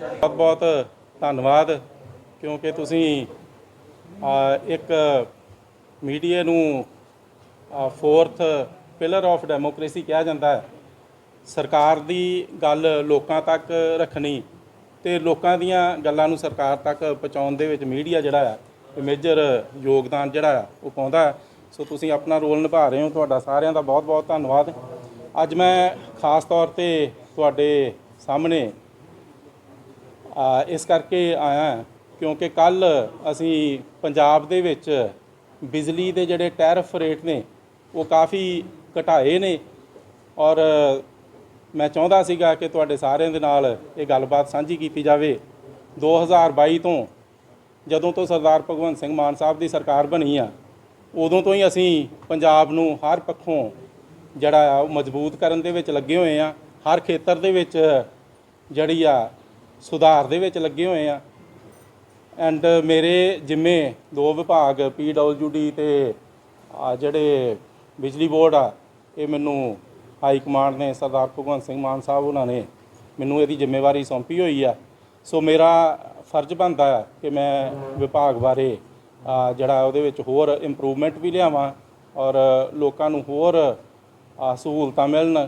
ਬਹੁਤ ਬਹੁਤ ਧੰਨਵਾਦ, ਕਿਉਂਕਿ ਤੁਸੀਂ ਇੱਕ ਮੀਡੀਆ ਨੂੰ ਫੋਰਥ ਪਿਲਰ ਆਫ ਡੈਮੋਕ੍ਰੇਸੀ ਕਿਹਾ ਜਾਂਦਾ ਹੈ। ਸਰਕਾਰ ਦੀ ਗੱਲ ਲੋਕਾਂ ਤੱਕ ਰੱਖਣੀ ਤੇ ਲੋਕਾਂ ਦੀਆਂ ਗੱਲਾਂ ਨੂੰ ਸਰਕਾਰ ਤੱਕ ਪਹੁੰਚਾਉਣ ਦੇ ਵਿੱਚ ਮੀਡੀਆ ਜਿਹੜਾ ਆ ਮੇਜਰ ਯੋਗਦਾਨ ਜਿਹੜਾ ਆ, ਉਹ ਪਾਉਂਦਾ ਸੋ ਤੁਸੀਂ ਆਪਣਾ ਰੋਲ ਨਿਭਾ ਰਹੇ ਹੋ, ਤੁਹਾਡਾ ਸਾਰਿਆਂ ਦਾ ਬਹੁਤ ਬਹੁਤ ਧੰਨਵਾਦ। ਅੱਜ ਮੈਂ ਖਾਸ ਤੌਰ ਤੇ ਤੁਹਾਡੇ ਸਾਹਮਣੇ ਇਸ ਕਰਕੇ ਆਇਆ ਕਿਉਂਕਿ ਕੱਲ ਅਸੀਂ ਪੰਜਾਬ ਦੇ ਵਿੱਚ ਬਿਜਲੀ ਦੇ ਜਿਹੜੇ ਟੈਰਫ ਰੇਟ ਨੇ, ਉਹ ਕਾਫੀ ਘਟਾਏ ਨੇ। ਔਰ ਮੈਂ ਚਾਹੁੰਦਾ ਸੀਗਾ ਕਿ ਤੁਹਾਡੇ ਸਾਰਿਆਂ ਦੇ ਨਾਲ ਇਹ ਗੱਲਬਾਤ ਸਾਂਝੀ ਕੀਤੀ ਜਾਵੇ। 2022 ਤੋਂ ਜਦੋਂ ਤੋਂ ਸਰਦਾਰ ਭਗਵੰਤ ਸਿੰਘ ਮਾਨ ਸਾਹਿਬ ਦੀ ਸਰਕਾਰ ਬਣੀ ਆ, ਉਦੋਂ ਤੋਂ ਹੀ ਅਸੀਂ ਪੰਜਾਬ ਨੂੰ ਹਰ ਪੱਖੋਂ ਜਿਹੜਾ ਆ ਉਹ ਮਜ਼ਬੂਤ ਕਰਨ ਦੇ ਵਿੱਚ ਲੱਗੇ ਹੋਏ ਆ। ਹਰ ਖੇਤਰ ਦੇ ਵਿੱਚ ਜਿਹੜੀ ਆ ਸੁਧਾਰ ਦੇ ਵਿੱਚ ਲੱਗੇ ਹੋਏ ਆ। ਐਂਡ ਮੇਰੇ ਜਿੰਮੇ ਦੋ ਵਿਭਾਗ ਪੀਡਬਲਯੂਡੀ ਤੇ ਆ ਜਿਹੜੇ ਬਿਜਲੀ ਬੋਰਡ ਆ, ਇਹ ਮੈਨੂੰ ਹਾਈ ਕਮਾਂਡ ਨੇ ਸਰਦਾਰ ਭਗਵੰਤ ਸਿੰਘ ਮਾਨ ਸਾਹਿਬ ਉਹਨਾਂ ਨੇ ਮੈਨੂੰ ਇਹਦੀ ਜ਼ਿੰਮੇਵਾਰੀ ਸੌਂਪੀ ਹੋਈ ਆ। ਸੋ ਮੇਰਾ ਫਰਜ਼ ਬਣਦਾ ਆ ਕਿ ਮੈਂ ਵਿਭਾਗ ਬਾਰੇ ਜਿਹੜਾ ਉਹਦੇ ਵਿੱਚ ਹੋਰ ਇੰਪਰੂਵਮੈਂਟ ਵੀ ਲਿਆਵਾਂ ਔਰ ਲੋਕਾਂ ਨੂੰ ਹੋਰ ਸਹੂਲਤਾਂ ਮਿਲਣ,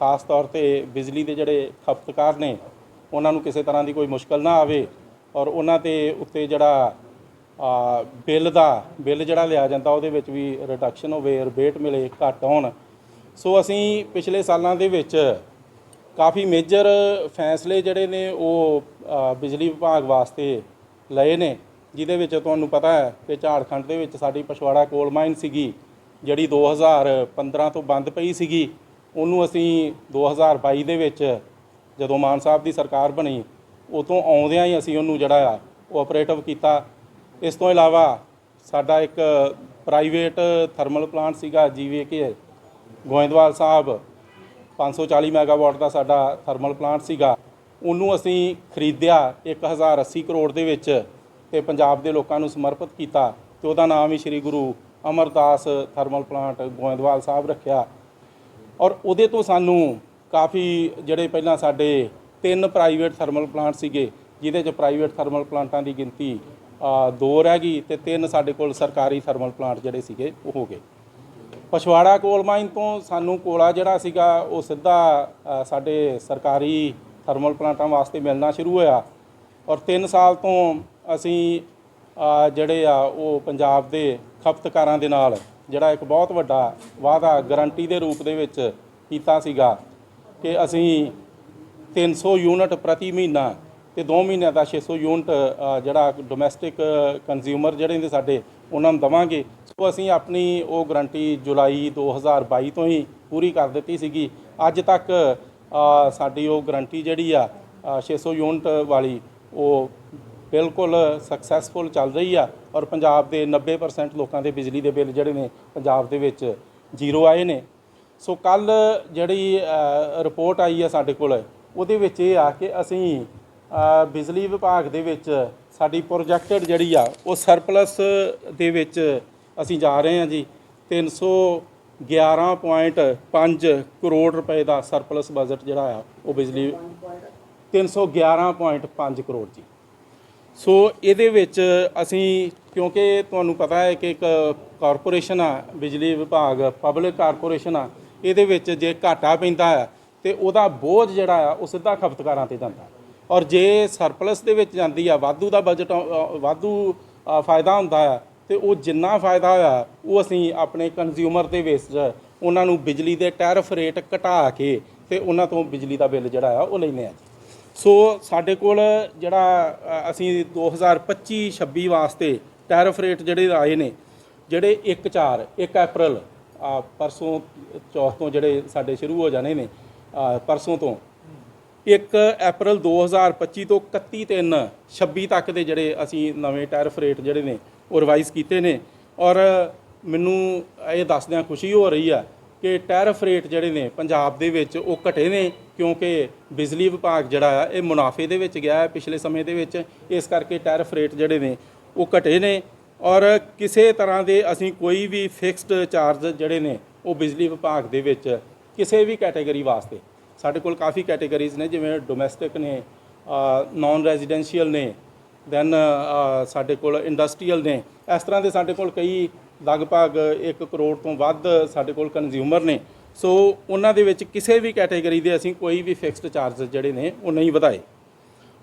ਖਾਸ ਤੌਰ ਤੇ ਬਿਜਲੀ ਦੇ ਜਿਹੜੇ ਖਪਤਕਾਰ ਨੇ ਉਹਨਾਂ ਨੂੰ ਕਿਸੇ ਤਰ੍ਹਾਂ ਦੀ ਕੋਈ ਮੁਸ਼ਕਲ ਨਾ ਆਵੇ ਔਰ ਉਹਨਾਂ ਤੇ ਉੱਤੇ ਜਿਹੜਾ ਬਿੱਲ ਦਾ, ਬਿੱਲ ਜਿਹੜਾ ਲਿਆ ਜਾਂਦਾ ਉਹਦੇ ਵਿੱਚ ਵੀ ਰਿਡਕਸ਼ਨ ਹੋਵੇ ਰਿਬੇਟ ਮਿਲੇ, ਘੱਟ ਹੋਣ। ਸੋ ਅਸੀਂ ਪਿਛਲੇ ਸਾਲਾਂ ਦੇ ਵਿੱਚ ਕਾਫੀ ਮੇਜਰ ਫੈਸਲੇ ਜਿਹੜੇ ਨੇ ਉਹ ਬਿਜਲੀ ਵਿਭਾਗ ਵਾਸਤੇ ਲਏ ਨੇ, ਜਿਹਦੇ ਵਿੱਚ ਤੁਹਾਨੂੰ ਪਤਾ ਹੈ ਕਿ ਝਾਰਖੰਡ ਦੇ ਵਿੱਚ ਸਾਡੀ ਪਛਵਾੜਾ ਕੋਲ ਮਾਈਨ ਸੀਗੀ, ਜਿਹੜੀ 2015 ਤੋਂ ਬੰਦ ਪਈ ਸੀਗੀ, ਉਹਨੂੰ ਅਸੀਂ 2022 ਦੇ ਵਿੱਚ ਜਦੋਂ ਮਾਨ ਸਾਹਿਬ ਦੀ ਸਰਕਾਰ ਬਣੀ, ਉਤੋਂ ਆਉਂਦਿਆਂ ਹੀ ਅਸੀਂ ਉਹਨੂੰ ਜਿਹੜਾ ਆ, ਉਹ ਆਪਰੇਟਿਵ ਕੀਤਾ। ਇਸ ਤੋਂ ਇਲਾਵਾ ਸਾਡਾ ਇੱਕ ਪ੍ਰਾਈਵੇਟ ਥਰਮਲ ਪਲਾਂਟ ਸੀਗਾ ਜੀਵੀਕੇ ਗੋਇੰਦਵਾਲ ਸਾਹਿਬ 540 ਮੈਗਾਵਾਟ ਦਾ ਸਾਡਾ ਥਰਮਲ ਪਲਾਂਟ ਸੀਗਾ। ਉਹਨੂੰ ਅਸੀਂ ਖਰੀਦਿਆ 1080 ਕਰੋੜ ਦੇ ਵਿੱਚ ਤੇ ਪੰਜਾਬ ਦੇ ਲੋਕਾਂ ਨੂੰ ਸਮਰਪਿਤ ਕੀਤਾ ਤੇ ਉਹਦਾ ਨਾਮ ਹੀ ਸ੍ਰੀ ਗੁਰੂ ਅਮਰਦਾਸ ਥਰਮਲ ਪਲਾਂਟ ਗੋਇੰਦਵਾਲ ਸਾਹਿਬ ਰੱਖਿਆ। ਔਰ ਉਹਦੇ ਤੋਂ ਸਾਨੂੰ ਕਾਫੀ ਜਿਹੜੇ ਪਹਿਲਾਂ ਸਾਡੇ ਤਿੰਨ ਪ੍ਰਾਈਵੇਟ ਥਰਮਲ ਪਲਾਂਟ ਸੀਗੇ, ਜਿਹਦੇ 'ਚ ਪ੍ਰਾਈਵੇਟ ਥਰਮਲ ਪਲਾਂਟਾਂ ਦੀ ਗਿਣਤੀ ਦੋ ਰਹਿ ਗਈ ਤੇ ਤਿੰਨ ਸਾਡੇ ਕੋਲ ਸਰਕਾਰੀ ਥਰਮਲ ਪਲਾਂਟ ਜਿਹੜੇ ਸੀਗੇ, ਉਹ ਹੋ ਗਏ। ਪਛਵਾੜਾ ਕੋਲ ਮਾਈਨ ਤੋਂ ਸਾਨੂੰ ਕੋਲਾ ਜਿਹੜਾ ਸੀਗਾ, ਉਹ ਸਿੱਧਾ ਸਾਡੇ ਸਰਕਾਰੀ ਥਰਮਲ ਪਲਾਂਟਾਂ ਵਾਸਤੇ ਮਿਲਣਾ ਸ਼ੁਰੂ ਹੋਇਆ। ਔਰ 3 ਸਾਲ ਤੋਂ ਅਸੀਂ ਜਿਹੜੇ ਆ, ਉਹ ਪੰਜਾਬ ਦੇ ਖਪਤਕਾਰਾਂ ਦੇ ਨਾਲ, ਜਿਹੜਾ ਇੱਕ ਬਹੁਤ ਵੱਡਾ ਵਾਅਦਾ ਗਾਰੰਟੀ ਦੇ ਰੂਪ ਦੇ ਵਿੱਚ ਕੀਤਾ ਸੀਗਾ ਕਿ ਅਸੀਂ 300 ਯੂਨਿਟ ਪ੍ਰਤੀ ਮਹੀਨਾ ਤੇ 2 ਮਹੀਨਿਆਂ ਦਾ 600 ਯੂਨਿਟ ਜਿਹੜਾ ਡੋਮੈਸਟਿਕ ਕੰਜ਼ਿਊਮਰ ਜਿਹੜੇ ਨੇ ਸਾਡੇ ਉਹਨਾਂ ਨੂੰ ਦਵਾਂਗੇ। ਸੋ ਅਸੀਂ ਆਪਣੀ ਉਹ ਗਰੰਟੀ ਜੁਲਾਈ 2022 ਤੋਂ ਹੀ ਪੂਰੀ ਕਰ ਦਿੱਤੀ ਸੀਗੀ। ਅੱਜ ਤੱਕ ਸਾਡੀ ਉਹ ਗਰੰਟੀ ਜਿਹੜੀ ਆ ਅ, 600 ਯੂਨਿਟ ਵਾਲੀ ਉਹ ਬਿਲਕੁਲ ਸਕਸੈਸਫੁਲ ਚੱਲ ਰਹੀ ਆ ਔਰ ਪੰਜਾਬ ਦੇ 90% ਲੋਕਾਂ ਦੇ ਬਿਜਲੀ ਦੇ ਬਿੱਲ ਜਿਹੜੇ ਨੇ ਪੰਜਾਬ ਦੇ ਵਿੱਚ ਜ਼ੀਰੋ ਆਏ ਨੇ। ਸੋ ਕੱਲ ਜਿਹੜੀ ਰਿਪੋਰਟ ਆਈ ਆ ਸਾਡੇ ਕੋਲ, ਉਹਦੇ ਵਿੱਚ ਇਹ ਆ ਕਿ ਅਸੀਂ ਬਿਜਲੀ ਵਿਭਾਗ ਦੇ ਵਿੱਚ ਸਾਡੀ ਪ੍ਰੋਜੈਕਟਡ ਜਿਹੜੀ ਆ, ਉਹ ਸਰਪਲਸ ਦੇ ਵਿੱਚ ਅਸੀਂ ਜਾ ਰਹੇ ਹਾਂ ਜੀ। 311.5 ਕਰੋੜ ਰੁਪਏ ਦਾ ਸਰਪਲਸ ਬਜਟ ਜਿਹੜਾ ਆ, ਉਹ ਬਿਜਲੀ 311.5 ਕਰੋੜ ਜੀ। ਸੋ ਇਹਦੇ ਵਿੱਚ ਅਸੀਂ, ਕਿਉਂਕਿ ਤੁਹਾਨੂੰ ਪਤਾ ਹੈ ਕਿ ਇੱਕ ਕਾਰਪੋਰੇਸ਼ਨ ਆ, ਬਿਜਲੀ ਵਿਭਾਗ ਪਬਲਿਕ ਕਾਰਪੋਰੇਸ਼ਨ ਆ ਇਹਦੇ ਵਿੱਚ ਜੇ ਘਾਟਾ ਪੈਂਦਾ ਹੈ ਤੇ ਉਹਦਾ ਬੋਝ ਜਿਹੜਾ ਆ ਉਹ ਸਿੱਧਾ ਖਪਤਕਾਰਾਂ ਤੇ ਜਾਂਦਾ। ਔਰ ਜੇ ਸਰਪਲਸ ਦੇ ਵਿੱਚ ਜਾਂਦੀ ਆ ਵਾਧੂ ਦਾ ਬਜਟ ਵਾਧੂ ਫਾਇਦਾ ਹੁੰਦਾ ਆ ਤੇ ਉਹ ਜਿੰਨਾ ਫਾਇਦਾ ਹੋਇਆ ਉਹ ਅਸੀਂ ਆਪਣੇ ਕੰਜ਼ਿਊਮਰ ਦੇ ਵਿੱਚ ਉਹਨਾਂ ਨੂੰ ਬਿਜਲੀ ਦੇ ਟੈਰਿਫ ਰੇਟ ਘਟਾ ਕੇ ਤੇ ਉਹਨਾਂ ਤੋਂ ਬਿਜਲੀ ਦਾ ਬਿੱਲ ਜਿਹੜਾ ਆ ਉਹ ਲੈਂਦੇ ਆ ਸੋ ਸਾਡੇ ਕੋਲ ਜਿਹੜਾ ਅ, ਅਸੀਂ 2025-26 ਵਾਸਤੇ ਟੈਰਿਫ ਰੇਟ ਜਿਹੜੇ ਆਏ ਨੇ ਜਿਹੜੇ 1 4 1 ਅਪ੍ਰੈਲ ਪਰਸੋਂ ਚੌਥ ਤੋਂ ਜਿਹੜੇ ਸਾਡੇ ਸ਼ੁਰੂ ਹੋ ਜਾਣੇ ਨੇ ਪਰਸੋਂ ਤੋਂ। 1 ਅਪ੍ਰੈਲ 2025 ਤੋਂ 31 3 26 ਤੱਕ ਦੇ ਜਿਹੜੇ ਅਸੀਂ ਨਵੇਂ ਟੈਰਿਫ ਰੇਟ ਜਿਹੜੇ ਨੇ, ਉਹ ਰਿਵਾਈਜ਼ ਕੀਤੇ ਨੇ। ਔਰ ਮੈਨੂੰ ਇਹ ਦੱਸਦਿਆਂ ਖੁਸ਼ੀ ਹੋ ਰਹੀ ਆ ਕਿ ਟੈਰਿਫ ਰੇਟ ਜਿਹੜੇ ਨੇ ਪੰਜਾਬ ਦੇ ਵਿੱਚ ਉਹ ਘਟੇ ਨੇ, ਕਿਉਂਕਿ ਬਿਜਲੀ ਵਿਭਾਗ ਜਿਹੜਾ ਆ, ਇਹ ਮੁਨਾਫੇ ਦੇ ਵਿੱਚ ਗਿਆ ਹੈ ਪਿਛਲੇ ਸਮੇਂ ਦੇ ਵਿੱਚ। ਇਸ ਕਰਕੇ ਟੈਰਿਫ ਰੇਟ ਜਿਹੜੇ ਨੇ ਉਹ ਘਟੇ ਨੇ। ਔਰ ਕਿਸੇ ਤਰ੍ਹਾਂ ਦੇ ਅਸੀਂ ਕੋਈ ਵੀ ਫਿਕਸਡ ਚਾਰਜ ਜਿਹੜੇ ਨੇ, ਉਹ ਬਿਜਲੀ ਵਿਭਾਗ ਦੇ ਵਿੱਚ ਕਿਸੇ ਵੀ ਕੈਟਾਗਰੀ ਵਾਸਤੇ, ਸਾਡੇ ਕੋਲ ਕਾਫੀ ਕੈਟਾਗਰੀਜ਼ ਨੇ, ਜਿਵੇਂ ਡੋਮੈਸਟਿਕ ਨੇ ਨਾਨ ਰੈਜ਼ੀਡੈਂਸ਼ੀਅਲ ਨੇ ਦੈਨ ਸਾਡੇ ਕੋਲ ਇੰਡਸਟਰੀਅਲ ਨੇ, ਇਸ ਤਰ੍ਹਾਂ ਦੇ ਸਾਡੇ ਕੋਲ ਕਈ ਲਗਭਗ 1 ਕਰੋੜ ਤੋਂ ਵੱਧ ਸਾਡੇ ਕੋਲ ਕੰਜ਼ਿਊਮਰ ਨੇ, ਸੋ ਉਹਨਾਂ ਦੇ ਵਿੱਚ ਕਿਸੇ ਵੀ ਕੈਟਾਗਰੀ ਦੇ ਅਸੀਂ ਕੋਈ ਵੀ ਫਿਕਸਡ ਚਾਰजेस ਜਿਹੜੇ ਨੇ, ਉਹ ਨਹੀਂ ਵਧਾਏ।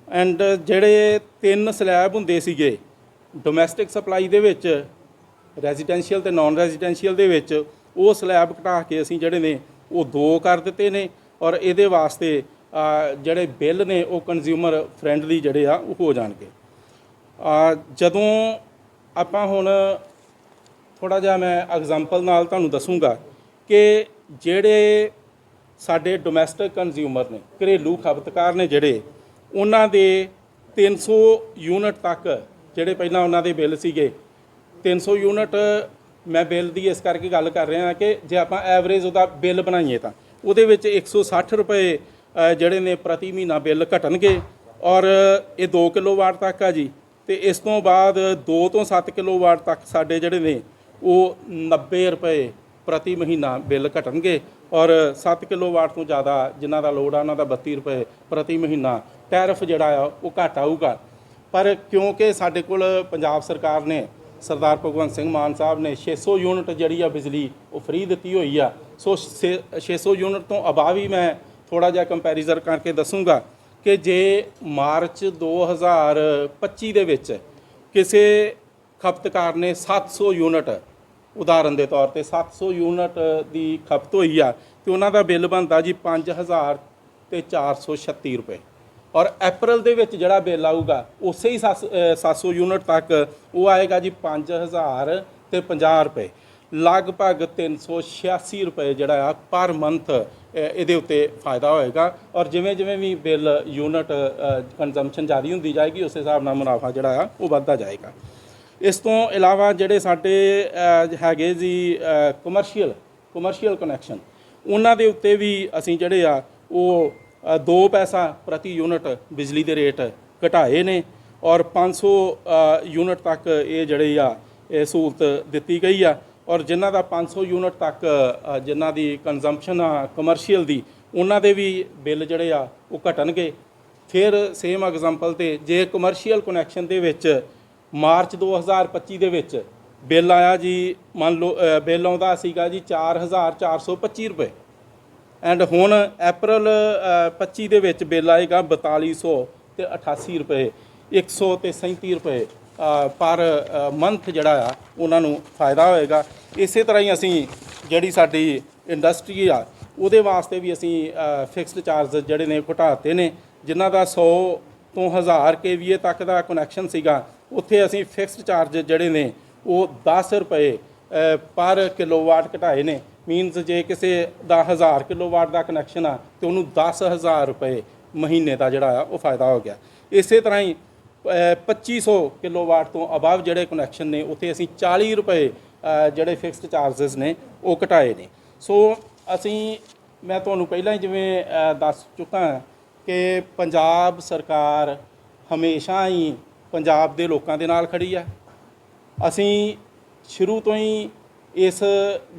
ਐਂਡ ਜਿਹੜੇ ਤਿੰਨ ਸਲੈਬ ਹੁੰਦੇ ਸੀਗੇ ਡੋਮੈਸਟਿਕ ਸਪਲਾਈ ਦੇ ਵਿੱਚ, ਰੈਜ਼ੀਡੈਂਸ਼ੀਅਲ ਤੇ ਨਾਨ ਰੈਜ਼ੀਡੈਂਸ਼ੀਅਲ ਦੇ ਵਿੱਚ, ਉਹ ਸਲੈਬ ਘਟਾ ਕੇ ਅਸੀਂ ਜਿਹੜੇ ਨੇ, ਉਹ ਦੋ ਕਰ ਦਿੱਤੇ ਨੇ ਔਰ ਇਹਦੇ ਵਾਸਤੇ ਜਿਹੜੇ ਬਿੱਲ ਨੇ, ਉਹ ਕੰਜ਼ਿਊਮਰ ਫ੍ਰੈਂਡਲੀ ਜਿਹੜੇ ਆ, ਉਹ ਹੋ ਜਾਣਗੇ। ਜਦੋਂ ਆਪਾਂ ਹੁਣ ਥੋੜਾ ਜਿਹਾ ਮੈਂ ਐਗਜ਼ਾਮਪਲ ਨਾਲ ਤੁਹਾਨੂੰ ਦੱਸੂਗਾ ਕਿ ਜਿਹੜੇ ਸਾਡੇ ਡੋਮੈਸਟਿਕ ਕੰਜ਼ਿਊਮਰ ਨੇ, ਘਰੇਲੂ ਖਪਤਕਾਰ ਨੇ ਜਿਹੜੇ, ਉਹਨਾਂ ਦੇ 300 ਯੂਨਿਟ ਤੱਕ ਜਿਹੜੇ ਪਹਿਲਾਂ ਉਹਨਾਂ ਦੇ ਬਿੱਲ ਸੀਗੇ। 300 ਯੂਨਿਟ ਮੈਂ ਬਿੱਲ ਦੀ ਇਸ ਕਰਕੇ ਗੱਲ ਕਰ ਰਿਹਾ ਕਿ ਜੇ ਆਪਾਂ ਐਵਰੇਜ ਉਹਦਾ ਬਿੱਲ ਬਣਾਈਏ ਤਾਂ, ਉਹਦੇ ਵਿੱਚ 160 ਰੁਪਏ ਜਿਹੜੇ ਨੇ ਪ੍ਰਤੀ ਮਹੀਨਾ ਬਿੱਲ ਘਟਣਗੇ ਔਰ ਇਹ 2 ਕਿਲੋਵਾਟ ਤੱਕ ਆ ਜੀ। ਤੇ ਇਸ ਤੋਂ ਬਾਅਦ 2 ਤੋਂ 7 ਕਿਲੋਵਾਟ ਤੱਕ ਸਾਡੇ ਜਿਹੜੇ ਨੇ, ਉਹ 90 ਰੁਪਏ ਪ੍ਰਤੀ ਮਹੀਨਾ ਬਿੱਲ ਘਟਣਗੇ ਔਰ 7 ਕਿਲੋਵਾਟ ਤੋਂ ਜ਼ਿਆਦਾ ਜਿਨ੍ਹਾਂ ਦਾ ਲੋਡ ਆ, ਉਹਨਾਂ ਦਾ 32 ਰੁਪਏ ਪ੍ਰਤੀ ਮਹੀਨਾ ਟੈਰਿਫ ਜਿਹੜਾ ਆ, ਉਹ ਘਟ ਆਊਗਾ। ਪਰ ਕਿਉਂਕਿ ਸਾਡੇ ਕੋਲ ਪੰਜਾਬ ਸਰਕਾਰ ਨੇ ਸਰਦਾਰ ਭਗਵੰਤ ਸਿੰਘ ਮਾਨ ਸਾਹਿਬ ਨੇ 600 ਯੂਨਿਟ ਜਿਹੜੀ ਆ ਬਿਜਲੀ ਉਹ ਫ੍ਰੀ ਦਿੱਤੀ ਹੋਈ ਆ। ਸੋ ਛੇ- 600 ਯੂਨਿਟ ਤੋਂ ਅਬਾਵ ਹੀ ਮੈਂ ਥੋੜਾ ਜਿਹਾ ਕੰਪੈਰੀਜ਼ਨ ਕਰਕੇ ਦੱਸੂਗਾ ਕਿ ਜੇ ਮਾਰਚ 2025 ਦੇ ਵਿੱਚ ਕਿਸੇ ਖਪਤਕਾਰ ਨੇ 700 ਯੂਨਿਟ, ਉਦਾਹਰਨ ਦੇ ਤੌਰ ਤੇ 700 ਯੂਨਿਟ ਦੀ ਖਪਤ ਹੋਈ ਆ ਤੇ ਉਹਨਾਂ ਦਾ ਬਿੱਲ ਬਣਦਾ ਜੀ 5000 ਤੇ 436 ਰੁਪਏ। ਔਰ ਅਪ੍ਰੈਲ ਦੇ ਵਿੱਚ ਜਿਹੜਾ ਬਿੱਲ ਆਊਗਾ ਉਸੇ ਹੀ ਸੱਤ- ਅ, 700 ਯੂਨਿਟ ਤੱਕ ਉਹ ਆਏਗਾ ਜੀ 5000 ਤੇ 50 ਰੁਪਏ। ਲਗਭਗ 386 ਰੁਪਏ ਜਿਹੜਾ ਆ ਪਰ ਮੰਥ ਇਹਦੇ ਉੱਤੇ ਫਾਇਦਾ ਹੋਏਗਾ। ਔਰ ਜਿਵੇਂ ਜਿਵੇਂ ਵੀ ਬਿੱਲ ਯੂਨਿਟ ਕੰਜ਼ੰਪਸ਼ਨ ਜ਼ਿਆਦਾ ਹੁੰਦੀ ਜਾਏਗੀ ਉਸ ਹਿਸਾਬ ਨਾਲ ਮੁਨਾਫਾ ਜਿਹੜਾ ਆ ਉਹ ਵੱਧਦਾ ਜਾਏਗਾ। ਇਸ ਤੋਂ ਇਲਾਵਾ ਜਿਹੜੇ ਸਾਡੇ ਹੈਗੇ ਜੀ ਕਮਰਸ਼ੀਅਲ ਕਮਰਸ਼ੀਅਲ ਕਨੈਕਸ਼ਨ ਉਹਨਾਂ ਦੇ ਉੱਤੇ ਵੀ ਅਸੀਂ ਜਿਹੜੇ ਆ ਉਹ 2 ਪੈਸਾ ਪ੍ਰਤੀ ਯੂਨਿਟ ਬਿਜਲੀ ਦੇ ਰੇਟ ਘਟਾਏ ਨੇ ਔਰ 500 ਅ, ਯੂਨਿਟ ਤੱਕ ਇਹ ਜਿਹੜੇ ਆ ਇਹ ਸਹੂਲਤ ਦਿੱਤੀ ਗਈ ਆ। ਔਰ ਜਿਨ੍ਹਾਂ ਦਾ 500 ਯੂਨਿਟ ਤੱਕ ਜਿਨ੍ਹਾਂ ਦੀ ਕੰਜ਼ੰਪਸ਼ਨ ਆ ਕਮਰਸ਼ੀਅਲ ਦੀ ਉਹਨਾਂ ਦੇ ਵੀ ਬਿੱਲ ਜਿਹੜੇ ਆ ਉਹ ਘਟਣਗੇ। ਫਿਰ ਸੇਮ ਐਗਜ਼ਾਮਪਲ ਤੇ ਜੇ ਕਮਰਸ਼ੀਅਲ ਕਨੈਕਸ਼ਨ ਦੇ ਵਿੱਚ ਮਾਰਚ 2025 ਦੇ ਵਿੱਚ ਬਿੱਲ ਆਇਆ ਜੀ ਮੰਨ ਲਓ ਬਿੱਲ ਆਉਂਦਾ ਸੀਗਾ ਜੀ 4425 ਰੁਪਏ। ਐਂਡ ਹੁਣ ਅਪ੍ਰੈਲ ਅ, 25 ਦੇ ਵਿੱਚ ਬਿੱਲ ਆਏਗਾ 4200 ਤੇ 88 ਰੁਪਏ 100 ਤੇ 37 ਰੁਪਏ ਪਰ ਮੰਥ ਜਿਹੜਾ ਆ ਉਹਨਾਂ ਨੂੰ ਫਾਇਦਾ ਹੋਏਗਾ। ਇਸੇ ਤਰ੍ਹਾਂ ਹੀ ਅਸੀਂ ਜਿਹੜੀ ਸਾਡੀ ਇੰਡਸਟਰੀ ਆ ਉਹਦੇ ਵਾਸਤੇ ਵੀ ਅਸੀਂ ਫਿਕਸਡ ਚਾਰਜ ਜਿਹੜੇ ਨੇ ਘਟਾਤੇ ਨੇ ਜਿਨ੍ਹਾਂ ਦਾ 100 ਤੋਂ 1000 kVA ਤੱਕ ਦਾ ਕਨੈਕਸ਼ਨ ਸੀਗਾ ਉੱਥੇ ਅਸੀਂ ਫਿਕਸਡ ਚਾਰਜ ਜਿਹੜੇ ਨੇ ਉਹ 10 ਰੁਪਏ ਪਰ ਕਿਲੋਵਾਟ ਘਟਾਏ ਨੇ। ਮੀਨਸ ਜੇ ਕਿਸੇ ਦਾ 1000 ਕਿਲੋਵਾਟ ਦਾ ਕਨੈਕਸ਼ਨ ਆ ਤੇ ਉਹਨੂੰ 10000 ਰੁਪਏ ਮਹੀਨੇ ਦਾ ਜਿਹੜਾ ਆ ਉਹ ਫਾਇਦਾ ਹੋ ਗਿਆ। ਇਸੇ ਤਰ੍ਹਾਂ ਹੀ ਅ, 2500 ਕਿਲੋਵਾਟ ਤੋਂ ਅਬਵ ਜਿਹੜੇ ਕਨੈਕਸ਼ਨ ਨੇ ਉੱਥੇ ਅਸੀਂ 40 ਰੁਪਏ ਜਿਹੜੇ ਫਿਕਸਡ ਚਾਰजेस ਨੇ ਉਹ ਘਟਾਏ ਨੇ। ਸੋ ਅਸੀਂ ਮੈਂ ਤੁਹਾਨੂੰ ਪਹਿਲਾਂ ਹੀ ਜਿਵੇਂ ਦੱਸ ਚੁੱਕਾ ਕਿ ਪੰਜਾਬ ਸਰਕਾਰ ਹਮੇਸ਼ਾ ਹੀ ਪੰਜਾਬ ਦੇ ਲੋਕਾਂ ਦੇ ਨਾਲ ਖੜੀ ਆ। ਅਸੀਂ ਸ਼ੁਰੂ ਤੋਂ ਹੀ ਇਸ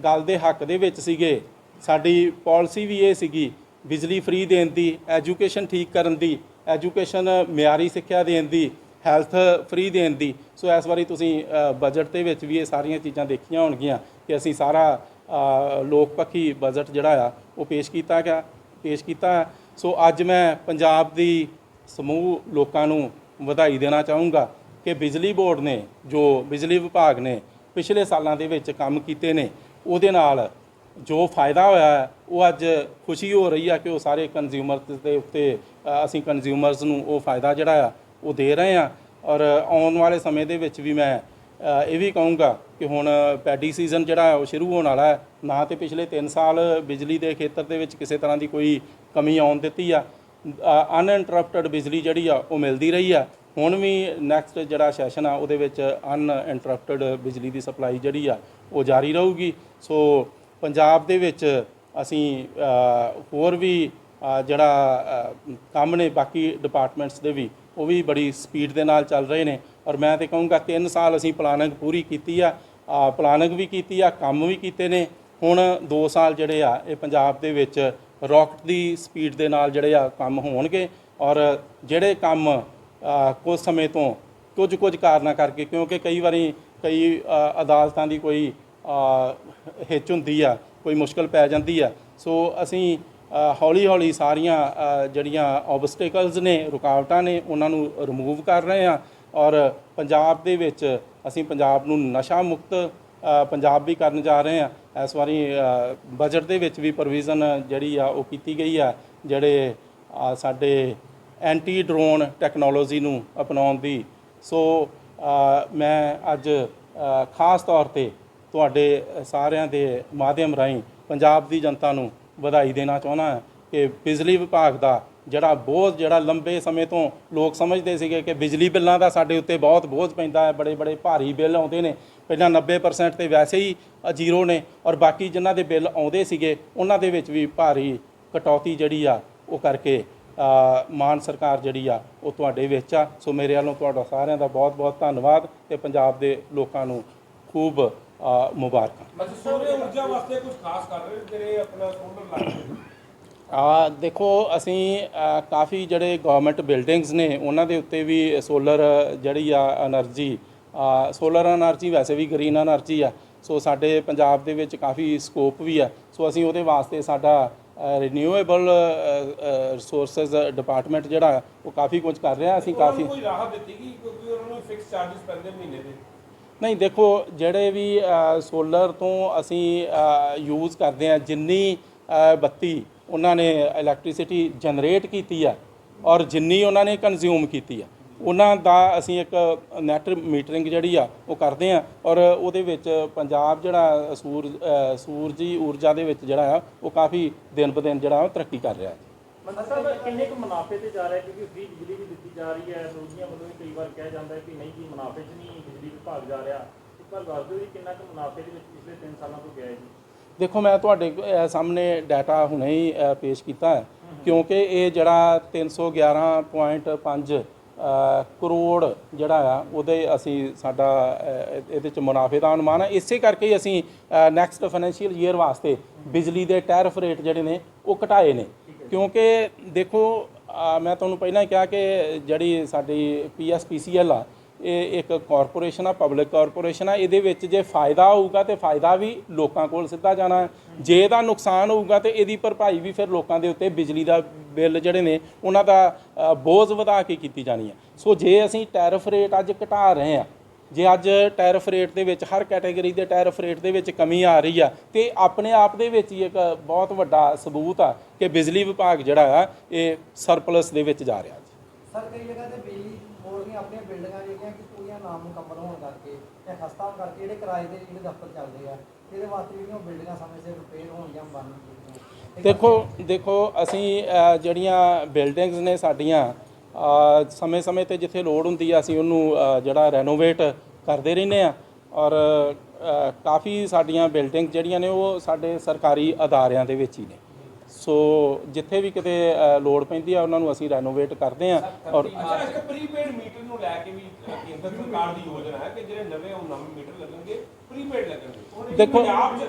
ਗੱਲ ਦੇ ਹੱਕ ਦੇ ਵਿੱਚ ਸੀਗੇ ਸਾਡੀ ਪਾਲਿਸੀ ਵੀ ਇਹ ਸੀਗੀ, ਬਿਜਲੀ ਫ੍ਰੀ ਦੇਣ ਦੀ, ਐਜੂਕੇਸ਼ਨ ਠੀਕ ਕਰਨ ਦੀ, ਐਜੂਕੇਸ਼ਨ ਮਿਆਰੀ ਸਿੱਖਿਆ ਦੇਣ ਦੀ, ਹੈਲਥ ਫ੍ਰੀ ਦੇਣ ਦੀ ਸੋ ਇਸ ਵਾਰੀ ਤੁਸੀਂ ਬਜਟ ਦੇ ਵਿੱਚ ਵੀ ਇਹ ਸਾਰੀਆਂ ਚੀਜ਼ਾਂ ਦੇਖੀਆਂ ਹੋਣਗੀਆਂ ਕਿ ਅਸੀਂ ਸਾਰਾ ਲੋਕ ਪੱਖੀ ਬਜਟ ਜਿਹੜਾ ਆ, ਉਹ ਪੇਸ਼ ਕੀਤਾ ਗਿਆ, ਪੇਸ਼ ਕੀਤਾ ਹੈ। ਸੋ ਅੱਜ ਮੈਂ ਪੰਜਾਬ ਦੀ ਸਮੂਹ ਲੋਕਾਂ ਨੂੰ ਵਧਾਈ ਦੇਣਾ ਚਾਹੂੰਗਾ ਕਿ ਬਿਜਲੀ ਬੋਰਡ ਨੇ, ਜੋ ਬਿਜਲੀ ਵਿਭਾਗ ਨੇ ਪਿਛਲੇ ਸਾਲਾਂ ਦੇ ਵਿੱਚ ਕੰਮ ਕੀਤੇ ਨੇ। ਉਹਦੇ ਨਾਲ ਜੋ ਫਾਇਦਾ ਹੋਇਆ ਉਹ ਅੱਜ ਖੁਸ਼ੀ ਹੋ ਰਹੀ ਆ ਕਿ ਉਹ ਸਾਰੇ ਕੰਜ਼ਿਊਮਰਸ ਦੇ ਉੱਤੇ ਅਸੀਂ ਕੰਜ਼ਿਊਮਰਸ ਨੂੰ ਉਹ ਫਾਇਦਾ ਜਿਹੜਾ ਆ, ਉਹ ਦੇ ਰਹੇ ਆ। ਔਰ ਆਉਣ ਵਾਲੇ ਸਮੇਂ ਦੇ ਵਿੱਚ ਵੀ ਮੈਂ ਇਹ ਵੀ ਕਹੂੰਗਾ ਕਿ ਹੁਣ ਪੈਡੀ ਸੀਜ਼ਨ ਜਿਹੜਾ ਉਹ ਸ਼ੁਰੂ ਹੋਣ ਵਾਲਾ ਹੈ। ਨਾ ਤੇ ਪਿਛਲੇ 3 ਸਾਲ ਬਿਜਲੀ ਦੇ ਖੇਤਰ ਦੇ ਵਿੱਚ ਕਿਸੇ ਤਰ੍ਹਾਂ ਦੀ ਕੋਈ ਕਮੀ ਆਉਣ ਦਿੱਤੀ ਆ। ਅਨਇੰਟਰਪਟਡ ਬਿਜਲੀ ਜਿਹੜੀ ਆ, ਉਹ ਮਿਲਦੀ ਰਹੀ ਆ। ਹੁਣ ਵੀ ਨੈਕਸਟ ਜਿਹੜਾ ਸੈਸ਼ਨ ਆ, ਉਹਦੇ ਵਿੱਚ ਅਨਇੰਟਰਪਟਡ ਬਿਜਲੀ ਦੀ ਸਪਲਾਈ ਜਿਹੜੀ ਆ, ਉਹ ਜਾਰੀ ਰਹੂਗੀ। ਸੋ ਪੰਜਾਬ ਦੇ ਵਿੱਚ ਅਸੀਂ ਹੋਰ ਵੀ ਜਿਹੜਾ ਕੰਮ ਨੇ ਬਾਕੀ ਡਿਪਾਰਟਮੈਂਟਸ ਦੇ ਵੀ, ਉਹ ਵੀ ਬੜੀ ਸਪੀਡ ਦੇ ਨਾਲ ਚੱਲ ਰਹੇ ਨੇ। ਔਰ ਮੈਂ ਤੇ ਕਹੂੰਗਾ 3 ਸਾਲ ਅਸੀਂ ਪਲਾਨਿੰਗ ਪੂਰੀ ਕੀਤੀ ਆ ਪਲਾਨਿੰਗ ਵੀ ਕੀਤੀ ਆ, ਕੰਮ ਵੀ ਕੀਤੇ ਨੇ। ਹੁਣ 2 ਸਾਲ ਜਿਹੜੇ ਆ, ਇਹ ਪੰਜਾਬ ਦੇ ਵਿੱਚ ਰਾਕਟ ਦੀ ਸਪੀਡ ਦੇ ਨਾਲ ਜਿਹੜੇ ਆ ਕੰਮ ਹੋਣਗੇ। ਔਰ ਜਿਹੜੇ ਕੰਮ ਕੁਝ ਸਮੇਂ ਤੋਂ ਕੁਝ ਕੁਝ ਕਾਰਨਾਂ ਕਰਕੇ, ਕਿਉਂਕਿ ਕਈ ਵਾਰੀ ਕਈ ਅਦਾਲਤਾਂ ਦੀ ਕੋਈ ਹਿੱਚ ਹੁੰਦੀ ਆ, ਕੋਈ ਮੁਸ਼ਕਲ ਪੈ ਜਾਂਦੀ ਆ। ਸੋ ਅਸੀਂ ਹੌਲੀ ਹੌਲੀ ਸਾਰੀਆਂ ਜਿਹੜੀਆਂ ਆਬਸਟੇਕਲਸ ਨੇ, ਰੁਕਾਵਟਾਂ ਨੇ, ਉਹਨਾਂ ਨੂੰ ਰਿਮੂਵ ਕਰ ਰਹੇ ਆ ਔਰ ਪੰਜਾਬ ਦੇ ਵਿੱਚ ਅਸੀਂ ਪੰਜਾਬ ਨੂੰ ਨਸ਼ਾ ਮੁਕਤ ਪੰਜਾਬ ਵੀ ਕਰਨ ਜਾ ਰਹੇ ਆ ਇਸ ਵਾਰੀ ਬਜਟ ਦੇ ਵਿੱਚ ਵੀ ਪ੍ਰੋਵੀਜ਼ਨ ਜਿਹੜੀ ਆ, ਉਹ ਕੀਤੀ ਗਈ ਆ, ਜਿਹੜੇ ਸਾਡੇ ਐਂਟੀ ਡਰੋਨ ਟੈਕਨੋਲੋਜੀ ਨੂੰ ਅਪਣਾਉਣ ਦੀ। ਸੋ ਮੈਂ ਅੱਜ ਖਾਸ ਤੌਰ ਤੇ ਤੁਹਾਡੇ ਸਾਰਿਆਂ ਦੇ ਮਾਧਿਅਮ ਰਾਹੀਂ ਪੰਜਾਬ ਦੀ ਜਨਤਾ ਨੂੰ ਵਧਾਈ ਦੇਣਾ ਚਾਹੁੰਦਾ ਹਾਂ ਕਿ ਬਿਜਲੀ ਵਿਭਾਗ ਦਾ ਜਿਹੜਾ ਬੋਝ ਜਿਹੜਾ ਲੰਬੇ ਸਮੇਂ ਤੋਂ ਲੋਕ ਸਮਝਦੇ ਸੀਗੇ ਕਿ ਬਿਜਲੀ ਬਿੱਲਾਂ ਦਾ ਸਾਡੇ ਉੱਤੇ ਬਹੁਤ ਬੋਝ ਪੈਂਦਾ ਹੈ ਬੜੇ ਬੜੇ ਭਾਰੀ ਬਿੱਲ ਆਉਂਦੇ ਨੇ। ਪਹਿਲਾਂ 90% ਤੇ ਵੈਸੇ ਹੀ ਅ, ਜ਼ੀਰੋ ਨੇ ਔਰ ਬਾਕੀ ਜਿਨ੍ਹਾਂ ਦੇ ਬਿੱਲ ਆਉਂਦੇ ਸੀਗੇ ਉਹਨਾਂ ਦੇ ਵਿੱਚ ਵੀ ਭਾਰੀ ਕਟੌਤੀ ਜਿਹੜੀ ਆ ਉਹ ਕਰਕੇ ਮਾਨ ਸਰਕਾਰ ਜਿਹੜੀ ਆ ਉਹ ਤੁਹਾਡੇ ਵਿੱਚ ਆ। ਸੋ ਮੇਰੇ ਵੱਲੋਂ ਤੁਹਾਡਾ ਸਾਰਿਆਂ ਦਾ ਬਹੁਤ-ਬਹੁਤ ਧੰਨਵਾਦ ਤੇ ਪੰਜਾਬ ਦੇ ਲੋਕਾਂ ਨੂੰ ਖੂਬ ਮੁਬਾਰਕਾਂ। ਆ ਦੇਖੋ ਅਸੀਂ ਕਾਫੀ ਜਿਹੜੇ ਗਵਰਨਮੈਂਟ ਬਿਲਡਿੰਗਸ ਨੇ ਉਹਨਾਂ ਦੇ ਉੱਤੇ ਵੀ ਸੋਲਰ ਜਿਹੜੀ ਆ એનર્ਜੀ ਸੋਲਰ એનર્ਜੀ ਵੈਸੇ ਵੀ ਗ੍ਰੀਨ એનર્ਜੀ ਆ। ਸੋ ਸਾਡੇ ਪੰਜਾਬ ਦੇ ਵਿੱਚ ਕਾਫੀ ਸਕੋਪ ਵੀ ਆ। ਸੋ ਅਸੀਂ ਉਹਦੇ ਵਾਸਤੇ ਸਾਡਾ ਰੀਨਿਊਏਬਲ ਰਿਸੋਰਸਸ ਡਿਪਾਰਟਮੈਂਟ ਜਿਹੜਾ ਉਹ ਕਾਫੀ ਕੁਝ ਕਰ ਰਿਹਾ ਅਸੀਂ ਕਾਫੀ ਕੋਈ ਰਾਹਤ ਦਿੱਤੀ ਗਈ ਕਿਉਂਕਿ ਉਹਨਾਂ ਨੂੰ ਫਿਕਸ ਚਾਰजेस ਪੈਂਦੇ ਮਹੀਨੇ ਦੇ। ਨਹੀਂ ਦੇਖੋ ਜਿਹੜੇ ਵੀ ਸੋਲਰ ਤੋਂ ਅਸੀਂ ਯੂਜ਼ ਕਰਦੇ ਆ ਜਿੰਨੀ ਬੱਤੀ ਉਹਨਾਂ ਨੇ ਇਲੈਕਟ੍ਰਿਸਿਟੀ ਜਨਰੇਟ ਕੀਤੀ ਆ ਔਰ ਜਿੰਨੀ ਉਹਨਾਂ ਨੇ ਕੰਜ਼ਿਊਮ ਕੀਤੀ ਆ ਉਹਨਾਂ ਦਾ ਅਸੀਂ ਇੱਕ ਨੈਟ ਮੀਟਰਿੰਗ ਜਿਹੜੀ ਆ ਉਹ ਕਰਦੇ ਆ ਔਰ ਉਹਦੇ ਵਿੱਚ ਪੰਜਾਬ ਜਿਹੜਾ ਸੂਰ ਅ, ਸੂਰਜੀ ਊਰਜਾ ਦੇ ਵਿੱਚ ਜਿਹੜਾ ਆ ਉਹ ਕਾਫੀ ਦਿਨ ਬ ਦਿਨ ਜਿਹੜਾ ਉਹ ਤਰੱਕੀ ਕਰ ਰਿਹਾ ਹੈ। ਮੰਤਰੀ ਸਾਹਿਬ ਕਿੰਨੇ ਕੁ ਮੁਨਾਫੇ ਤੇ ਜਾ ਰਿਹਾ? ਹੈ ਕਿਉਂਕਿ ਫ੍ਰੀ ਬਿਜਲੀ ਵੀ ਦਿੱਤੀ ਜਾ ਰਹੀ ਹੈ। ਰੋਗੀਆਂ ਵੱਲੋਂ ਵੀ ਕਈ ਵਾਰ ਕਿਹਾ ਜਾਂਦਾ ਹੈ ਕਿ ਨਹੀਂ ਜੀ ਮੁਨਾਫੇ 'ਚ ਨਹੀਂ ਬਿਜਲੀ ਵਿਭਾਗ ਜਾ ਰਿਹਾ। ਇੱਕ ਵਾਰ ਦੱਸ ਦਿਓ ਜੀ ਕਿੰਨਾ ਕੁ ਮੁਨਾਫੇ ਦੇ ਵਿੱਚ ਪਿਛਲੇ 3 ਸਾਲਾਂ ਤੋਂ ਗਿਆ ਹੈ ਜੀ? ਦੇਖੋ ਮੈਂ ਤੁਹਾਡੇ ਸਾਹਮਣੇ ਡਾਟਾ ਹੁਣੇ ਹੀ ਪੇਸ਼ ਕੀਤਾ ਹੈ। ਕਿਉਂਕਿ ਇਹ ਜਿਹੜਾ 311.5 ਅ, ਕਰੋੜ ਜਿਹੜਾ ਆ, ਉਹਦੇ ਅਸੀਂ ਸਾਡਾ ਇਹਦੇ ਚ ਮੁਨਾਫੇ ਦਾ ਅਨੁਮਾਨ ਹੈ ਇਸੇ ਕਰਕੇ ਹੀ ਅਸੀਂ ਨੈਕਸਟ ਫਾਈਨੈਂਸ਼ੀਅਲ ਈਅਰ ਵਾਸਤੇ ਬਿਜਲੀ ਦੇ ਟੈਰਿਫ ਰੇਟ ਜਿਹੜੇ ਨੇ, ਉਹ ਘਟਾਏ ਨੇ। ਕਿਉਂਕਿ ਦੇਖੋ ਮੈਂ ਤੁਹਾਨੂੰ ਪਹਿਲਾਂ ਹੀ ਕਿਹਾ ਕਿ ਜਿਹੜੀ ਸਾਡੀ ਪੀਐਸਪੀਸੀਐਲ ਆ ਇਹ ਇੱਕ ਕਾਰਪੋਰੇਸ਼ਨ ਆ ਪਬਲਿਕ ਕਾਰਪੋਰੇਸ਼ਨ ਆ, ਇਹਦੇ ਵਿੱਚ ਜੇ ਫਾਇਦਾ ਹੋਊਗਾ ਤੇ ਫਾਇਦਾ ਵੀ ਲੋਕਾਂ ਕੋਲ ਸਿੱਧਾ ਜਾਣਾ ਜੇ ਇਹਦਾ ਨੁਕਸਾਨ ਹੋਊਗਾ ਤੇ ਇਹਦੀ ਭਰਪਾਈ ਵੀ ਫਿਰ ਲੋਕਾਂ ਦੇ ਉੱਤੇ ਬਿਜਲੀ ਦਾ ਬਿੱਲ ਜਿਹੜੇ ਨੇ, ਉਹਨਾਂ ਦਾ ਬੋਝ ਵਧਾ ਕੇ ਕੀਤੀ ਜਾਣੀ ਹੈ। ਸੋ ਜੇ ਅਸੀਂ ਟੈਰਿਫ ਰੇਟ ਅੱਜ ਘਟਾ ਰਹੇ ਆ ਜੇ ਅੱਜ ਟੈਰਿਫ ਰੇਟ ਦੇ ਵਿੱਚ ਹਰ ਕੈਟਾਗਰੀ ਦੇ ਟੈਰਿਫ ਰੇਟ ਦੇ ਵਿੱਚ ਕਮੀ ਆ ਰਹੀ ਆ, ਤੇ ਆਪਣੇ ਆਪ ਦੇ ਵਿੱਚ ਹੀ ਇੱਕ ਬਹੁਤ ਵੱਡਾ ਸਬੂਤ ਆ ਕਿ ਬਿਜਲੀ ਵਿਭਾਗ ਜਿਹੜਾ ਆ, ਇਹ ਸਰਪਲਸ ਦੇ ਵਿੱਚ ਜਾ ਰਿਹਾ ਜੀ। ਸਰ, ਕਈ ਜਗ੍ਹਾ ਤੇ ਬਿਜਲੀ ਬੋਰਡ ਦੀਆਂ ਆਪਣੀਆਂ ਬਿਲਡਿੰਗਾਂ ਜਿਹੜੀਆਂ ਕਿ ਪੂਰੀਆਂ ਨਾਮ ਮੁਕੰਮਲ ਹੋਣ ਕਰਕੇ ਜਾਂ ਖਸਤਾ ਹੋਣ ਕਰਕੇ ਜਿਹੜੇ ਕਿਰਾਏ ਦੇ ਜਿਹੜੇ ਦਫ਼ਤਰ ਚੱਲਦੇ ਆ ਇਹਦੇ ਵਾਸਤੇ ਜਿਹੜੀਆਂ ਬਿਲਡਿੰਗਾਂ ਸਮੇਂ ਸਿਰ ਰਿਪੇਅਰ ਹੋਣ ਜਾਂ ਬਣ ਦੇਖੋ ਦੇਖੋ ਅਸੀਂ ਅ, ਜਿਹੜੀਆਂ ਬਿਲਡਿੰਗਸ ਨੇ ਸਾਡੀਆਂ ਸਮੇਂ-ਸਮੇਂ ਤੇ ਜਿੱਥੇ ਲੋੜ ਹੁੰਦੀ ਆ ਅਸੀਂ ਉਹਨੂੰ ਅ, ਜਿਹੜਾ ਰੈਨੋਵੇਟ ਕਰਦੇ ਰਹਿੰਦੇ ਆ। ਔਰ ਅ, ਕਾਫੀ ਸਾਡੀਆਂ ਬਿਲਡਿੰਗ ਜਿਹੜੀਆਂ ਨੇ ਉਹ ਸਾਡੇ ਸਰਕਾਰੀ ਅਦਾਰਿਆਂ ਦੇ ਵਿੱਚ ਹੀ ਨੇ। ਸੋ ਜਿੱਥੇ ਵੀ ਕਿਤੇ ਅ, ਲੋੜ ਪੈਂਦੀ ਆ ਉਹਨਾਂ ਨੂੰ ਅਸੀਂ ਰੈਨੋਵੇਟ ਕਰਦੇ ਆ ਔਰ ਅੱਛਾ ਪ੍ਰੀਪੇਡ ਮੀਟਰ ਨੂੰ ਲੈ ਕੇ ਵੀ ਕੇਂਦਰ ਸਰਕਾਰ ਦੀ ਯੋਜਨਾ ਹੈ ਕਿ ਜਿਹੜੇ ਨਵੇਂ ਉਹ ਨਵੇਂ ਮੀਟਰ ਲੱਗਣਗੇ ਪ੍ਰੀਪੇਡ ਲੱਗਣਗੇ। ਦੇਖੋ- ਪੰਜਾਬ 'ਚ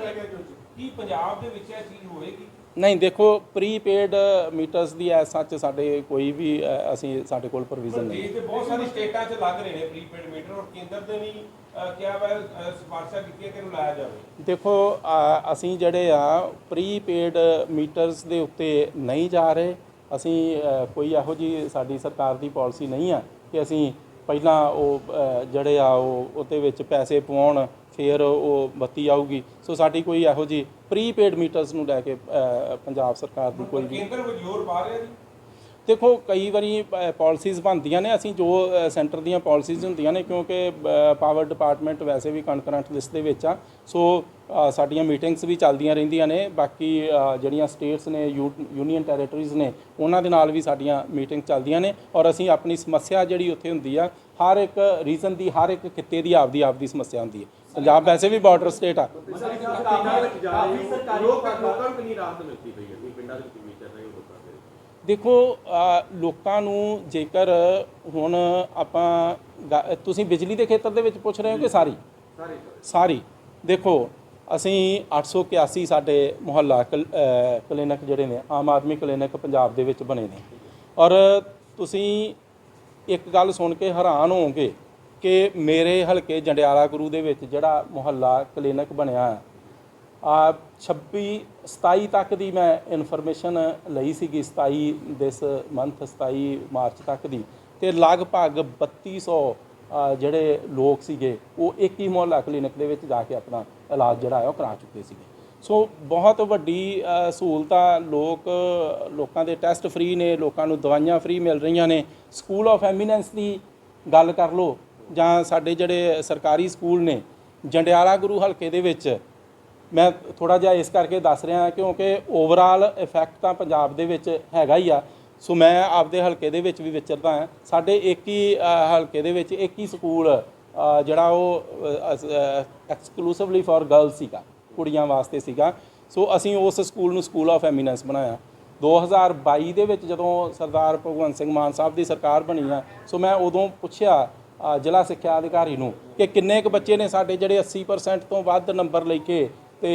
ਕੀ ਪੰਜਾਬ ਦੇ ਵਿੱਚ ਇਹ ਚੀਜ਼ ਹੋਏਗੀ? ਨਹੀਂ ਦੇਖੋ ਪ੍ਰੀਪੇਡ ਮੀਟਰਸ ਦੀ ਐ ਸੱਚ ਸਾਡੇ ਕੋਈ ਵੀ ਅ, ਅਸੀਂ ਸਾਡੇ ਕੋਲ ਪ੍ਰੋਵੀਜ਼ਨ ਨਹੀਂ। ਹੈ। ਦੇਸ਼ ਦੇ ਬਹੁਤ ਸਾਰੀ ਸਟੇਟਾਂ 'ਚ ਲੱਗ ਰਹੇ ਨੇ ਪ੍ਰੀਪੇਡ ਮੀਟਰ ਔਰ ਕੇਂਦਰ ਦੇ ਵੀ ਅ, ਕਿਹਾ ਵਾ ਅ, ਸਿਫਾਰਸ਼ਾਂ ਕੀਤੀਆਂ ਕਿ ਇਹਨੂੰ ਲਾਇਆ ਜਾਵੇ? ਦੇਖੋ ਅਸੀਂ ਜਿਹੜੇ ਆ ਪ੍ਰੀਪੇਡ ਮੀਟਰਸ ਦੇ ਉੱਤੇ ਨਹੀਂ ਜਾ ਰਹੇ। ਅਸੀਂ ਅ, ਕੋਈ ਇਹੋ ਜੀ ਸਾਡੀ ਸਰਕਾਰ ਦੀ ਪਾਲਿਸੀ ਨਹੀਂ ਆ ਕਿ ਅਸੀਂ ਪਹਿਲਾਂ ਉਹ ਅ, ਜਿਹੜੇ ਆ ਉਹ ਉਹਦੇ ਵਿੱਚ ਪੈਸੇ ਪਵਾਉਣ ਫਿਰ ਉਹ ਬੱਤੀ ਆਊਗੀ। ਸੋ ਸਾਡੀ ਕੋਈ ਇਹੋ ਜੀ ਪ੍ਰੀਪੇਡ ਮੀਟਰਸ ਨੂੰ ਲੈ ਕੇ ਅ, ਪੰਜਾਬ ਸਰਕਾਰ ਦੀ ਕੋਈ ਵੀ ਕੇਂਦਰ ਵਿੱਚ ਜ਼ੋਰ ਪਾ ਰਿਹਾ ਜੀ? ਦੇਖੋ ਕਈ ਵਾਰੀ ਪਾਲਿਸੀਜ਼ ਬਣਦੀਆਂ ਨੇ ਅਸੀਂ ਜੋ ਸੈਂਟਰ ਦੀਆਂ ਪਾਲਿਸੀਜ਼ ਹੁੰਦੀਆਂ ਨੇ ਕਿਉਂਕਿ ਪਾਵਰ ਡਿਪਾਰਟਮੈਂਟ ਵੈਸੇ ਵੀ ਕਨਕਰੈਂਟ ਲਿਸਟ ਦੇ ਵਿੱਚ ਆ। ਸੋ ਅ, ਸਾਡੀਆਂ ਮੀਟਿੰਗਸ ਵੀ ਚੱਲਦੀਆਂ ਰਹਿੰਦੀਆਂ ਨੇ ਬਾਕੀ ਅ, ਜਿਹੜੀਆਂ ਸਟੇਟਸ ਨੇ ਯੂਨੀਅਨ ਟੈਰੀਟਰੀਜ਼ ਨੇ ਉਹਨਾਂ ਦੇ ਨਾਲ ਵੀ ਸਾਡੀਆਂ ਮੀਟਿੰਗ ਚੱਲਦੀਆਂ ਨੇ। ਔਰ ਅਸੀਂ ਆਪਣੀ ਸਮੱਸਿਆ ਜਿਹੜੀ ਉੱਥੇ ਹੁੰਦੀ ਆ ਹਰ ਇੱਕ ਰੀਜਨ ਦੀ ਹਰ ਇੱਕ ਖਿੱਤੇ ਦੀ ਆਪਦੀ ਆਪਦੀ ਸਮੱਸਿਆ ਹੁੰਦੀ ਹੈ। ਪੰਜਾਬ ਵੈਸੇ ਵੀ ਬਾਰਡਰ ਸਟੇਟ ਆ। ਦੇਖੋ ਲੋਕਾਂ ਨੂੰ ਜੇਕਰ ਹੁਣ ਆਪਾਂ ਗ- ਤੁਸੀਂ ਬਿਜਲੀ ਦੇ ਖੇਤਰ ਦੇ ਵਿੱਚ ਪੁੱਛ ਰਹੇ ਹੋ ਕਿ ਸਾਰੀ? ਸਾਰੀ। ਦੇਖੋ, ਅਸੀਂ 881 ਸਾਡੇ ਮੁਹੱਲਾ ਕਲ- ਕਲੀਨਿਕ ਜਿਹੜੇ ਨੇ, ਆਮ ਆਦਮੀ ਕਲੀਨਿਕ ਪੰਜਾਬ ਦੇ ਵਿੱਚ ਬਣੇ ਨੇ। ਔਰ ਤੁਸੀਂ ਇੱਕ ਗੱਲ ਸੁਣ ਕੇ ਹੈਰਾਨ ਹੋਵੋਗੇ ਕਿ ਮੇਰੇ ਹਲਕੇ ਜੰਡਿਆਲਾ ਗੁਰੂ ਦੇ ਵਿੱਚ ਜਿਹੜਾ ਮੁਹੱਲਾ ਕਲੀਨਿਕ ਬਣਿਆ ਹੈ ਆ 26 27 ਤੱਕ ਦੀ ਮੈਂ ਇਨਫੋਰਮੇਸ਼ਨ ਲਈ ਸੀਗੀ 27 ਦਿਸ ਮੰਥ 27 ਮਾਰਚ ਤੱਕ ਦੀ। ਤੇ ਲਗਭਗ 3200 ਆ, ਜਿਹੜੇ ਲੋਕ ਸੀਗੇ ਉਹ ਇੱਕ ਹੀ ਮੁਹੱਲਾ ਕਲੀਨਿਕ ਦੇ ਵਿੱਚ ਜਾ ਕੇ ਆਪਣਾ ਇਲਾਜ ਜਿਹੜਾ ਹੈ ਉਹ ਕਰਾ ਚੁੱਕੇ ਸੀਗੇ। ਸੋ ਬਹੁਤ ਵੱਡੀ ਸਹੂਲਤਾਂ ਲੋਕ ਲੋਕਾਂ ਦੇ ਟੈਸਟ ਫ੍ਰੀ ਨੇ ਲੋਕਾਂ ਨੂੰ ਦਵਾਈਆਂ ਫ੍ਰੀ ਮਿਲ ਰਹੀਆਂ ਨੇ। ਸਕੂਲ ਆਫ ਐਮੀਨੈਂਸ ਦੀ ਗੱਲ ਕਰ ਲਓ ਜਾਂ ਸਾਡੇ ਜਿਹੜੇ ਸਰਕਾਰੀ ਸਕੂਲ ਨੇ, ਜੰਡਿਆਲਾ ਗੁਰੂ ਹਲਕੇ ਦੇ ਵਿੱਚ, ਮੈਂ ਥੋੜਾ ਜਿਹਾ ਇਸ ਕਰਕੇ ਦੱਸ ਰਿਹਾ ਕਿਉਂਕਿ ਓਵਰਆਲ ਇਫੈਕਟ ਤਾਂ ਪੰਜਾਬ ਦੇ ਵਿੱਚ ਹੈਗਾ ਹੀ ਆ। ਸੋ ਮੈਂ ਆਪਦੇ ਹਲਕੇ ਦੇ ਵਿੱਚ ਵੀ ਵਿਚਰਦਾ ਹਾਂ। ਸਾਡੇ ਇੱਕ ਹੀ ਹਲਕੇ ਦੇ ਵਿੱਚ ਇੱਕ ਹੀ ਸਕੂਲ ਜਿਹੜਾ ਉਹ ਐਕਸਕਲੂਸਿਵਲੀ ਫॉर ਗਰਲਸ ਸੀਗਾ, ਕੁੜੀਆਂ ਵਾਸਤੇ ਸੀਗਾ। ਸੋ ਅਸੀਂ ਉਸ ਸਕੂਲ ਨੂੰ ਸਕੂਲ ਆਫ ਐਮੀਨੈਂਸ ਬਣਾਇਆ। 2022 ਦੇ ਵਿੱਚ ਜਦੋਂ ਸਰਦਾਰ ਭਗਵੰਤ ਸਿੰਘ ਮਾਨ ਸਾਹਿਬ ਦੀ ਸਰਕਾਰ ਬਣੀ ਆ ਸੋ ਮੈਂ ਉਦੋਂ ਪੁੱਛਿਆ ਜ਼ਿਲ੍ਹਾ ਸਿੱਖਿਆ ਅਧਿਕਾਰੀ ਨੂੰ ਕਿ ਕਿੰਨੇ ਕੁ ਬੱਚੇ ਨੇ ਸਾਡੇ ਜਿਹੜੇ 80% ਤੋਂ ਵੱਧ ਨੰਬਰ ਲੈ ਕੇ ਤੇ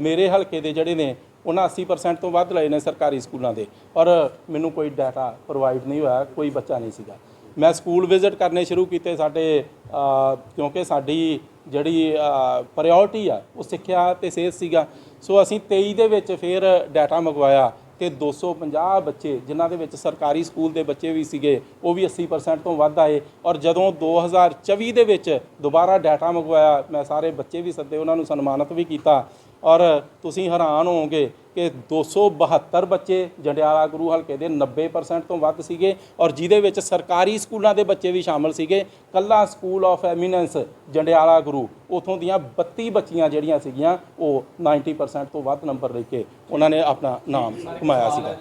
ਮੇਰੇ ਹਲਕੇ ਦੇ ਜਿਹੜੇ ਨੇ, ਉਹਨਾਂ 80% ਤੋਂ ਵੱਧ ਲਏ ਨੇ ਸਰਕਾਰੀ ਸਕੂਲਾਂ ਦੇ। ਔਰ ਮੈਨੂੰ ਕੋਈ ਡਾਟਾ ਪ੍ਰੋਵਾਈਡ ਨਹੀਂ ਹੋਇਆ, ਕੋਈ ਬੱਚਾ ਨਹੀਂ ਸੀਗਾ। ਮੈਂ ਸਕੂਲ ਵਿਜ਼ਿਟ ਕਰਨੇ ਸ਼ੁਰੂ ਕੀਤੇ ਸਾਡੇ ਕਿਉਂਕਿ ਸਾਡੀ ਜਿਹੜੀ ਪ੍ਰਾਇੋਰਟੀ ਆ, ਉਹ ਸਿੱਖਿਆ ਤੇ ਸਿਹਤ ਸੀਗਾ। ਸੋ ਅਸੀਂ 23 ਦੇ ਵਿੱਚ ਫਿਰ ਡਾਟਾ ਮੰਗਵਾਇਆ। ਤੇ 250 ਬੱਚੇ, ਜਿਨ੍ਹਾਂ ਦੇ ਵਿੱਚ ਸਰਕਾਰੀ ਸਕੂਲ ਦੇ ਬੱਚੇ ਵੀ ਸੀਗੇ, ਉਹ ਵੀ 80% ਤੋਂ ਵੱਧ ਆਏ। ਔਰ ਜਦੋਂ 2024 ਦੇ ਵਿੱਚ ਦੁਬਾਰਾ ਡਾਟਾ ਮੰਗਵਾਇਆ, ਮੈਂ ਸਾਰੇ ਬੱਚੇ ਵੀ ਸੱਦੇ, ਉਹਨਾਂ ਨੂੰ ਸਨਮਾਨਿਤ ਵੀ ਕੀਤਾ। ਔਰ ਤੁਸੀਂ ਹੈਰਾਨ ਹੋਵੋਗੇ ਕਿ 272 ਬੱਚੇ ਜੰਡਿਆਲਾ ਗੁਰੂ ਹਲਕੇ ਦੇ 90% ਤੋਂ ਵੱਧ ਸੀਗੇ ਔਰ ਜਿਹਦੇ ਵਿੱਚ ਸਰਕਾਰੀ ਸਕੂਲਾਂ ਦੇ ਬੱਚੇ ਵੀ ਸ਼ਾਮਲ ਸੀਗੇ। ਕੱਲਾ school of eminence Jandiala Guru, ਉਥੋਂ ਦੀਆਂ 32 ਬੱਚੀਆਂ ਜਿਹੜੀਆਂ ਸੀਗੀਆਂ, ਉਹ 90% ਤੋਂ ਵੱਧ ਨੰਬਰ ਲੈ ਕੇ ਉਹਨਾਂ ਨੇ ਆਪਣਾ ਨਾਮ ਕਮਾਇਆ ਸੀਗਾ।